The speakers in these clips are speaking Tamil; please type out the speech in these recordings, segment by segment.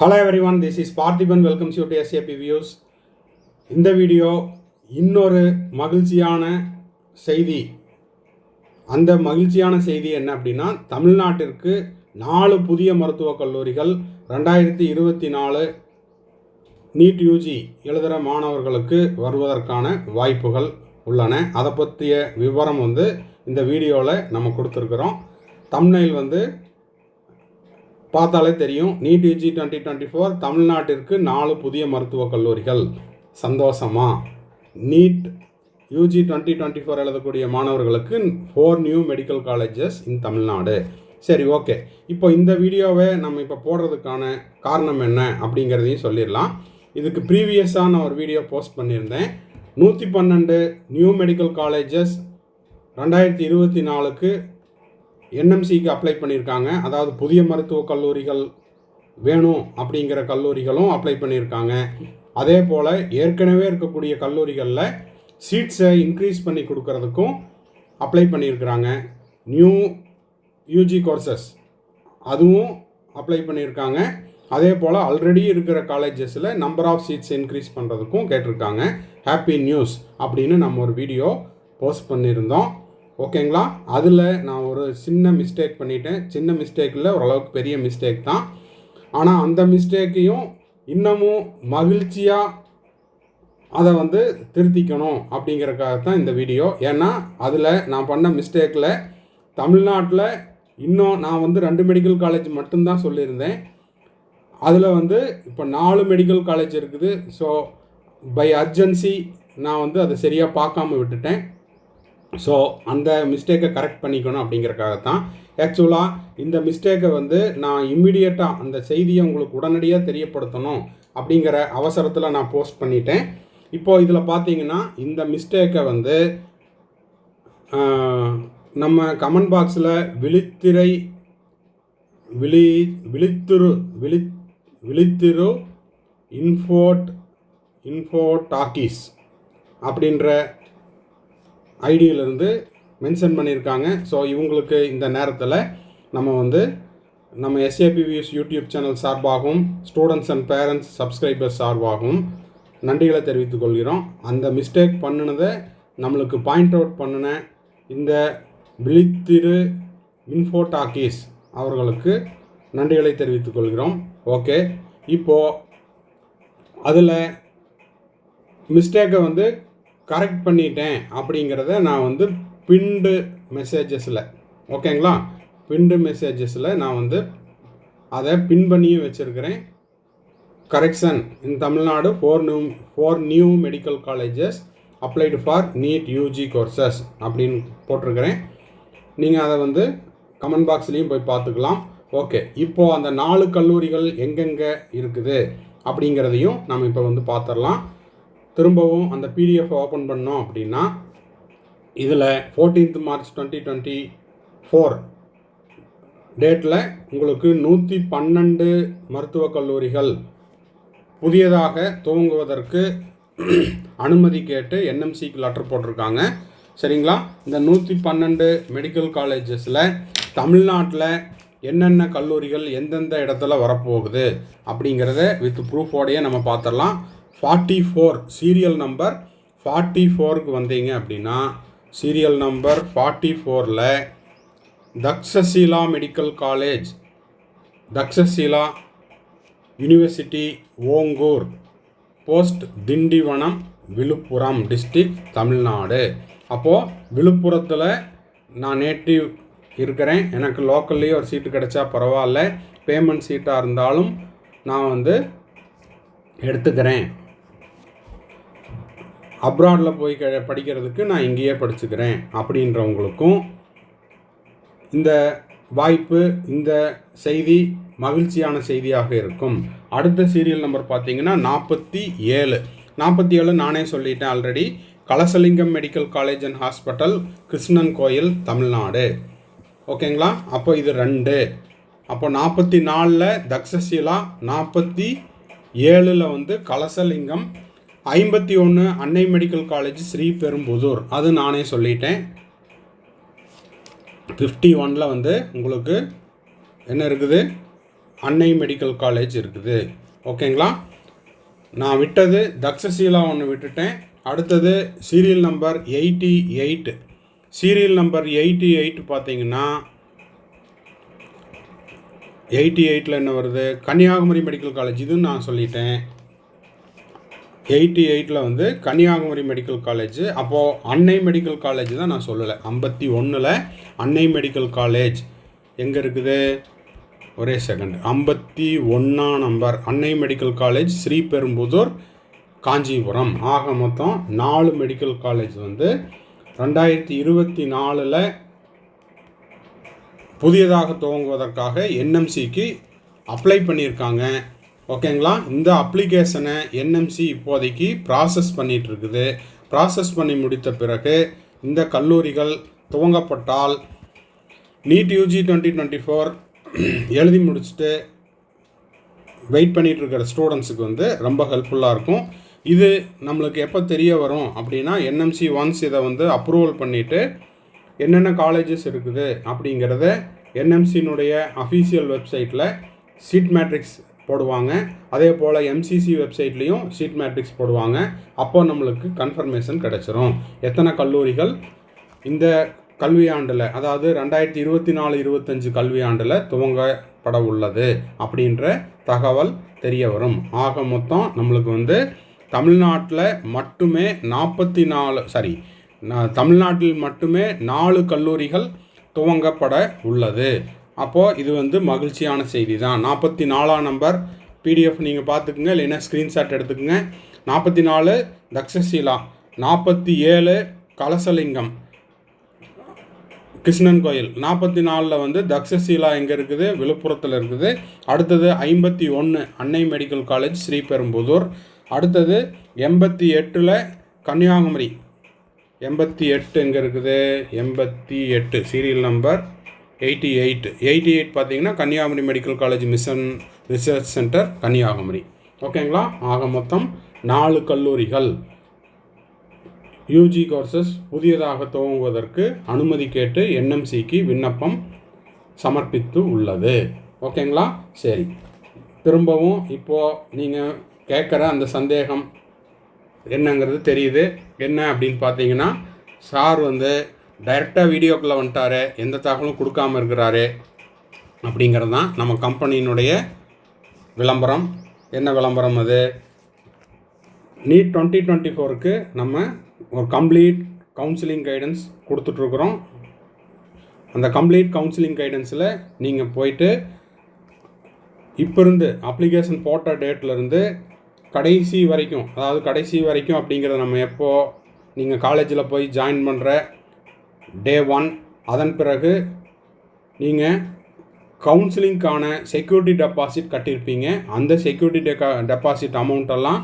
Hello every this is Parthiban welcomes you to SAP views இந்த வீடியோ இன்னொரு மகிழ்ச்சியான செய்தி. அந்த மகிழ்ச்சியான செய்தி என்ன அப்படின்னா தமிழ்நாட்டிற்கு நாலு புதிய மருத்துவக் கல்லூரிகள் ரெண்டாயிரத்தி இருபத்தி நாலு நீட் யூஜி எழுதுகிற மாணவர்களுக்கு வருவதற்கான வாய்ப்புகள் உள்ளன. அதை பற்றிய விவரம் வந்து இந்த வீடியோவில் நம்ம கொடுத்துருக்குறோம். தம்னைல் வந்து பார்த்தாலே தெரியும். NEET UG twenty twenty four தமிழ்நாட்டிற்கு நாலு புதிய மருத்துவக் கல்லூரிகள். சந்தோஷமா? NEET UG twenty twenty four எழுதக்கூடிய மாணவர்களுக்கு four new medical colleges in Tamil Nadu. சரி ஓகே இப்போ இந்த வீடியோவை நம்ம இப்போ போடுறதுக்கான காரணம் என்ன அப்படிங்கிறதையும் சொல்லிடலாம். இதுக்கு ப்ரீவியஸாக நான் ஒரு வீடியோ போஸ்ட் பண்ணியிருந்தேன். நூற்றி பன்னெண்டு நியூ மெடிக்கல் காலேஜஸ் ரெண்டாயிரத்தி இருபத்தி நாலுக்கு என்எம்சிக்கு அப்ளை பண்ணியிருக்காங்க. அதாவது புதிய மருத்துவக் கல்லூரிகள் வேணும் அப்படிங்கிற கல்லூரிகளும் அப்ளை பண்ணியிருக்காங்க. அதே போல் ஏற்கனவே இருக்கக்கூடிய கல்லூரிகளில் சீட்ஸை இன்க்ரீஸ் பண்ணி கொடுக்கறதுக்கும் அப்ளை பண்ணியிருக்கிறாங்க. நியூ யூஜி கோர்சஸ் அதுவும் அப்ளை பண்ணியிருக்காங்க. அதே போல் ஆல்ரெடி இருக்கிற காலேஜஸில் நம்பர் ஆஃப் சீட்ஸ் இன்க்ரீஸ் பண்ணுறதுக்கும் கேட்டிருக்காங்க. ஹாப்பி நியூஸ் அப்படின்னு நம்ம ஒரு வீடியோ போஸ்ட் பண்ணியிருந்தோம். ஓகேங்களா? அதில் நான் ஒரு சின்ன மிஸ்டேக் பண்ணிட்டேன். சின்ன மிஸ்டேக்கில் ஓரளவுக்கு பெரிய மிஸ்டேக் தான். ஆனால் அந்த மிஸ்டேக்கையும் இன்னமும் மகிழ்ச்சியாக அதை வந்து திருத்திக்கணும் அப்படிங்கிறக்காக தான் இந்த வீடியோ ஏன்னா அதில் நான் பண்ண மிஸ்டேக்கில் தமிழ்நாட்டில் இன்னும் நான் வந்து ரெண்டு மெடிக்கல் காலேஜ் மட்டும்தான் சொல்லியிருந்தேன். அதில் வந்து இப்போ நாலு மெடிக்கல் காலேஜ் இருக்குது. ஸோ பை அர்ஜென்சி நான் வந்து அதை சரியாக பார்க்காம விட்டுட்டேன். ஸோ அந்த மிஸ்டேக்கை கரெக்ட் பண்ணிக்கணும் அப்படிங்கிறக்காக தான் ஆக்சுவலாக இந்த மிஸ்டேக்கை வந்து நான் இம்மிடியட்டாக அந்த செய்தியை உங்களுக்கு உடனடியாக தெரியப்படுத்தணும் அப்படிங்கிற அவசரத்தில் நான் போஸ்ட் பண்ணிட்டேன். இப்போது இதில் பார்த்தீங்கன்னா இந்த மிஸ்டேக்கை வந்து நம்ம கமெண்ட் பாக்ஸில் விழித்திரை விழி விழித்திரு விழி விழித்திரு இன்ஃபோட் இன்ஃபோ டாக்கீஸ் அப்படின்ற ஐடியிலிருந்து மென்ஷன் பண்ணியிருக்காங்க. ஸோ இவங்களுக்கு இந்த நேரத்தில் நம்ம வந்து நம்ம எஸ்ஏபி வியூஸ் யூடியூப் சேனல் சார்பாகவும் ஸ்டூடெண்ட்ஸ் அண்ட் பேரண்ட்ஸ் சப்ஸ்கிரைபர்ஸ் சார்பாகவும் நன்றிகளை தெரிவித்துக் கொள்கிறோம். அந்த மிஸ்டேக் பண்ணினதை நம்மளுக்கு பாயிண்ட் அவுட் பண்ணின இந்த விழித்திரு இன்ஃபோ டாக்கீஸ் அவர்களுக்கு நன்றிகளை தெரிவித்துக் கொள்கிறோம். ஓகே இப்போது அதில் மிஸ்டேக்கை வந்து கரெக்ட் பண்ணிட்டேன் அப்படிங்கிறத நான் வந்து பிண்டு மெசேஜஸில் ஓகேங்களா? பிண்டு மெசேஜஸில் நான் வந்து அதை பின் பண்ணியும் வச்சுருக்கிறேன். Correction in Tamil Nadu four new four new medical colleges applied for NEET UG courses அப்படின்னு போட்டிருக்கிறேன். நீங்கள் அதை வந்து கமெண்ட் பாக்ஸ்லேயும் போய் பார்த்துக்கலாம். ஓகே. இப்போது அந்த நாலு கல்லூரிகள் எங்கெங்கே இருக்குது அப்படிங்கிறதையும் நம்ம இப்போ வந்து பார்த்துடலாம். திரும்பவும் அந்த பிடிஎஃப் ஓப்பன் பண்ணோம் அப்படின்னா இதில் 14th March twenty twenty four டேட்டில் உங்களுக்கு நூற்றி பன்னெண்டு மருத்துவக் கல்லூரிகள் புதியதாக துவங்குவதற்கு அனுமதி கேட்டு என்எம்சிக்கு லெட்டர் போட்டிருக்காங்க. சரிங்களா? இந்த நூற்றி பன்னெண்டு மெடிக்கல் காலேஜஸில் தமிழ்நாட்டில் என்னென்ன கல்லூரிகள் எந்தெந்த இடத்துல வரப்போகுது அப்படிங்கிறத வித் ப்ரூஃபோடையே நம்ம பார்த்துடலாம். Forty four serial number forty ஃபோருக்கு வந்தீங்க அப்படின்னா சீரியல் நம்பர் ஃபார்ட்டி ஃபோரில் Takshashila medical college Takshashila university Ongur post Tindivanam Villupuram district Tamil Nadu. அப்போது விழுப்புரத்தில் நான் நேட்டிவ் இருக்கிறேன். எனக்கு லோக்கல்லையே ஒரு சீட்டு கிடைச்சா பரவாயில்ல. பேமெண்ட் சீட்டாக இருந்தாலும் நான் வந்து எடுத்துக்கிறேன். அப்ராடில் போய் க படிக்கிறதுக்கு நான் இங்கேயே படிச்சுக்கிறேன் அப்படின்றவங்களுக்கும் இந்த வாய்ப்பு இந்த செய்தி மகிழ்ச்சியான செய்தியாக இருக்கும். அடுத்த சீரியல் நம்பர் பார்த்தீங்கன்னா நாற்பத்தி ஏழு. நாற்பத்தி ஏழு நானே சொல்லிட்டேன் already Kalasalingam medical college and hospital Krishnan Koil Tamil Nadu. ஓகேங்களா? அப்போ இது ரெண்டு. அப்போ நாற்பத்தி நாலில் தக்ஷசீலா நாற்பத்தி ஏழில் வந்து கலசலிங்கம் ஐம்பத்தி ஒன்று அன்னை மெடிக்கல் காலேஜ் ஸ்ரீபெரும்புதூர் அது நானே சொல்லிட்டேன். ஃபிஃப்டி ஒனில் வந்து உங்களுக்கு என்ன இருக்குது? அன்னை மெடிக்கல் காலேஜ் இருக்குது. ஓகேங்களா? நான் விட்டது தக்ஷசீலா ஒன்று விட்டுட்டேன். அடுத்தது serial number eighty eight serial number eighty eight பார்த்தீங்கன்னா எயிட்டி எயிட்டில் என்ன வருது? கன்னியாகுமரி மெடிக்கல் காலேஜ் இதுன்னு நான் சொல்லிட்டேன். எயிட்டி எயிட்டில் வந்து கன்னியாகுமரி மெடிக்கல் காலேஜ் அப்போது அன்னை மெடிக்கல் காலேஜ் தான் நான் சொல்லலை. ஐம்பத்தி ஒன்றில் அன்னை மெடிக்கல் காலேஜ் எங்கே இருக்குது? ஒரே செகண்ட் ஐம்பத்தி ஒன்றாம் நம்பர் அன்னை மெடிக்கல் காலேஜ் ஸ்ரீபெரும்புதூர் காஞ்சிபுரம். ஆக மொத்தம் நாலு மெடிக்கல் காலேஜ் வந்து ரெண்டாயிரத்தி இருபத்தி நாலில் புதியதாக துவங்குவதற்காக என்எம்சிக்கு அப்ளை பண்ணியிருக்காங்க. ஓகேங்களா? இந்த அப்ளிகேஷனை என்எம்சி இப்போதைக்கு ப்ராசஸ் பண்ணிகிட்டு இருக்குது ப்ராசஸ் பண்ணி முடித்த பிறகு இந்த கல்லூரிகள் துவங்கப்பட்டால் NEET UG twenty twenty four எழுதி முடிச்சுட்டு வெயிட் பண்ணிகிட்டு இருக்கிற ஸ்டூடெண்ட்ஸுக்கு வந்து ரொம்ப ஹெல்ப்ஃபுல்லாக இருக்கும். இது நம்மளுக்கு எப்போ தெரிய வரும் அப்படின்னா என்எம்சி ஒன்ஸ் இதை வந்து அப்ரூவல் பண்ணிவிட்டு என்னென்ன காலேஜஸ் இருக்குது அப்படிங்கிறத என்எம்சினுடைய அஃபீஷியல் வெப்சைட்டில் சீட் மேட்ரிக்ஸ் போடுவாங்க. அதே போல் எம்சிசி வெப்சைட்லேயும் சீட் மேட்ரிக்ஸ் போடுவாங்க. அப்போ நம்மளுக்கு கன்ஃபர்மேஷன் கிடச்சிரும். எத்தனை கல்லூரிகள் இந்த கல்வியாண்டில் அதாவது ரெண்டாயிரத்தி இருபத்தி நாலு இருபத்தஞ்சு கல்வியாண்டில் துவங்கப்பட உள்ளது அப்படின்ற தகவல் தெரிய வரும். ஆக மொத்தம் நம்மளுக்கு வந்து தமிழ்நாட்டில் மட்டுமே நாற்பத்தி நாலு சாரி தமிழ்நாட்டில் மட்டுமே நாலு கல்லூரிகள் துவங்கப்பட உள்ளது. அப்போது இது வந்து மகிழ்ச்சியான செய்தி தான் நாற்பத்தி நாலாம் நம்பர் பிடிஎஃப் நீங்கள் பார்த்துக்குங்க இல்லைன்னா ஸ்க்ரீன்ஷாட் எடுத்துக்கோங்க. நாற்பத்தி நாலு தக்ஷசீலா நாற்பத்தி ஏழு கலசலிங்கம் கிருஷ்ணன் கோயில். நாற்பத்தி நாலில் வந்து தக்ஷசீலா எங்கே இருக்குது? விழுப்புரத்தில் இருக்குது. அடுத்தது ஐம்பத்தி ஒன்று அன்னை மெடிக்கல் காலேஜ் ஸ்ரீபெரும்புதூர். அடுத்தது எண்பத்தி எட்டில் கன்னியாகுமரி. எண்பத்தி எட்டு எங்கே இருக்குது? எண்பத்தி எட்டு serial number eighty eight. Eighty eight பார்த்தீங்கன்னா Kanyakumari medical college mission research centre Kanyakumari. ஓகேங்களா? ஆக மொத்தம் நாலு கல்லூரிகள். யூஜி கோர்சஸ் புதியதாக துவங்குவதற்கு அனுமதி கேட்டு என்எம்சிக்கு விண்ணப்பம் சமர்ப்பித்து உள்ளது. ஓகேங்களா? சரி. திரும்பவும் இப்போது நீங்கள் கேட்குற அந்த சந்தேகம் என்னங்கிறது தெரியுது. என்ன அப்படின்னு பார்த்தீங்கன்னா சார் வந்து டைரெக்டாக வீடியோக்குள்ளே வந்துட்டாரு எந்த தகவலும் கொடுக்காம இருக்கிறாரு அப்படிங்கிறது தான் நம்ம கம்பெனியினுடைய விளம்பரம். என்ன விளம்பரம் அது? நீட் டுவெண்ட்டி டுவெண்ட்டி ஃபோருக்கு நம்ம ஒரு கம்ப்ளீட் கவுன்சிலிங் கைடன்ஸ் கொடுத்துட்ருக்குறோம். அந்த கம்ப்ளீட் கவுன்சிலிங் கைடன்ஸில் நீங்கள் போயிட்டு இப்போ இருந்து அப்ளிகேஷன் போட்ட டேட்லேருந்து கடைசி வரைக்கும் அதாவது கடைசி வரைக்கும் அப்படிங்கிறத நம்ம எப்போது நீங்கள் காலேஜில் போய் ஜாயின் பண்ணுற டே ஒன் அதன் பிறகு நீங்கள் கவுன்சிலிங்க்கான செக்யூரிட்டி டெபாசிட் கட்டியிருப்பீங்க. அந்த செக்யூரிட்டி டெக்கா டெபாசிட் அமௌண்ட்டெல்லாம்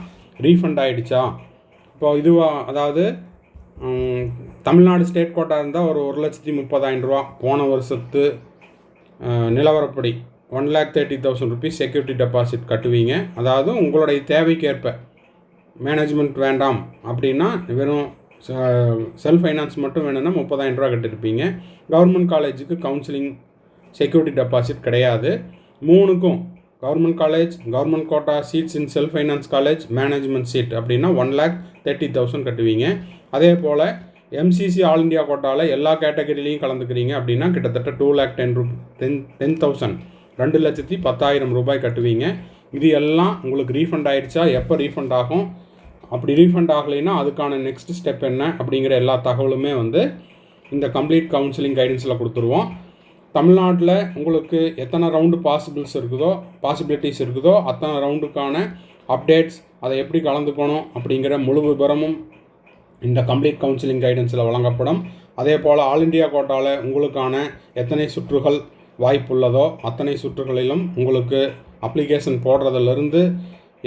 ரீஃபண்ட் ஆகிடுச்சா இப்போ இதுவாக அதாவது தமிழ்நாடு ஸ்டேட் கோட்டா இருந்தால் ஒரு ஒரு லட்சத்தி முப்பதாயிரம் ரூபா. போன வருஷத்து நிலவரப்படி one lakh thirty thousand rupees security deposit கட்டுவீங்க. அதாவது உங்களுடைய தேவைக்கேற்ப மேனேஜ்மெண்ட் வேண்டாம் அப்படின்னா வெறும் செல்ஃப் ஃபைனான்ஸ் uh, மட்டும் வேணும்னா முப்பதாயிரம் ரூபா கட்டிருப்பீங்க. கவர்மெண்ட் காலேஜுக்கு கவுன்சிலிங் செக்யூரிட்டி டெபாசிட் கிடையாது. மூணுக்கும் government college government quota seats in self finance college management seat அப்படின்னா ஒன் லேக் தேர்ட்டி தௌசண்ட் கட்டுவீங்க. அதே போல் எம்சிசி ஆல் இந்தியா கோட்டாவில் எல்லா கேட்டகரிலையும் கலந்துக்கிறீங்க அப்படின்னா கிட்டத்தட்ட டூ லேக் டென் ரூ டென் டென் தௌசண்ட் ரெண்டு லட்சத்தி பத்தாயிரம் ரூபாய் கட்டுவீங்க. இது எல்லாம் உங்களுக்கு ரீஃபண்ட் ஆயிடுச்சா? எப்போ ரீஃபண்ட் ஆகும்? அப்படி ரீஃபண்ட் ஆகலைன்னா அதுக்கான நெக்ஸ்ட் ஸ்டெப் என்ன அப்படிங்கிற எல்லா தகவலுமே வந்து இந்த கம்ப்ளீட் கவுன்சிலிங் கைடன்ஸில் கொடுத்துருவோம். தமிழ்நாட்டில் உங்களுக்கு எத்தனை ரவுண்டு பாசிபிள்ஸ் இருக்குதோ பாசிபிலிட்டிஸ் இருக்குதோ அத்தனை ரவுண்டுக்கான அப்டேட்ஸ் அதை எப்படி கலந்துக்கணும் அப்படிங்கிற முழு விபரமும் இந்த கம்ப்ளீட் கவுன்சிலிங் கைடன்ஸில் வழங்கப்படும். அதே போல் ஆல் இண்டியா கோட்டாவில் உங்களுக்கான எத்தனை சுற்றுகள் வாய்ப்புள்ளதோ அத்தனை சுற்றுகளிலும் உங்களுக்கு அப்ளிகேஷன் போடுறதுலேருந்து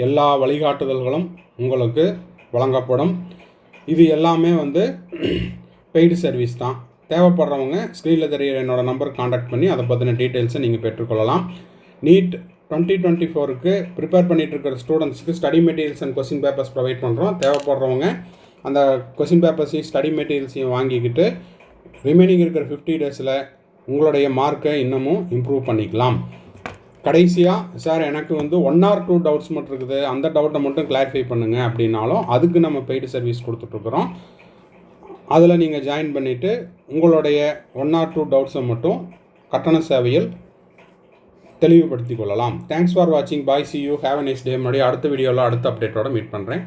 எல்லா வழிகாட்டுதல்களும் உங்களுக்கு வழங்கப்படும். இது எல்லாமே வந்து பெய்டு சர்வீஸ் தான். தேவைப்படுறவங்க ஸ்க்ரீனில் தெரிகிற என்னோடய நம்பர் காண்டாக்ட் பண்ணி அதை பற்றின டீட்டெயில்ஸை நீங்கள் பெற்றுக்கொள்ளலாம். நீட் டுவெண்ட்டி டுவெண்ட்டி ஃபோருக்கு ப்ரிப்பேர் பண்ணிகிட்டு இருக்கிற ஸ்டூடெண்ட்ஸ்க்கு study materials and question papers provide பண்ணுறோம் தேவைப்படுறவங்க அந்த கொஸ்டின் பேப்பர்ஸையும் ஸ்டடி மெட்டீரியல்ஸையும் வாங்கிக்கிட்டு ரிமைனிங் இருக்கிற ஃபிஃப்டி டேஸில் உங்களுடைய மார்க்கை இன்னமும் இம்ப்ரூவ் பண்ணிக்கலாம். கடைசியாக சார் எனக்கு வந்து ஒன் ஆர் டூ டவுட்ஸ் மட்டும் இருக்குது. அந்த டவுட்டை மட்டும் கிளாரிஃபை பண்ணுங்கள் அப்படின்னாலும் அதுக்கு நம்ம பெய்டு சர்வீஸ் கொடுத்துட்ருக்குறோம். அதில் நீங்கள் ஜாயின் பண்ணிவிட்டு உங்களுடைய ஒன் ஆர் டூ டவுட்ஸை மட்டும் கட்டண சேவையில் தெளிவுபடுத்திக் கொள்ளலாம். தேங்க்ஸ் ஃபார் வாட்சிங் bye see you have a nice day மறுபடியும் அடுத்த வீடியோவில் அடுத்த அப்டேட்டோட மீட் பண்ணுறேன்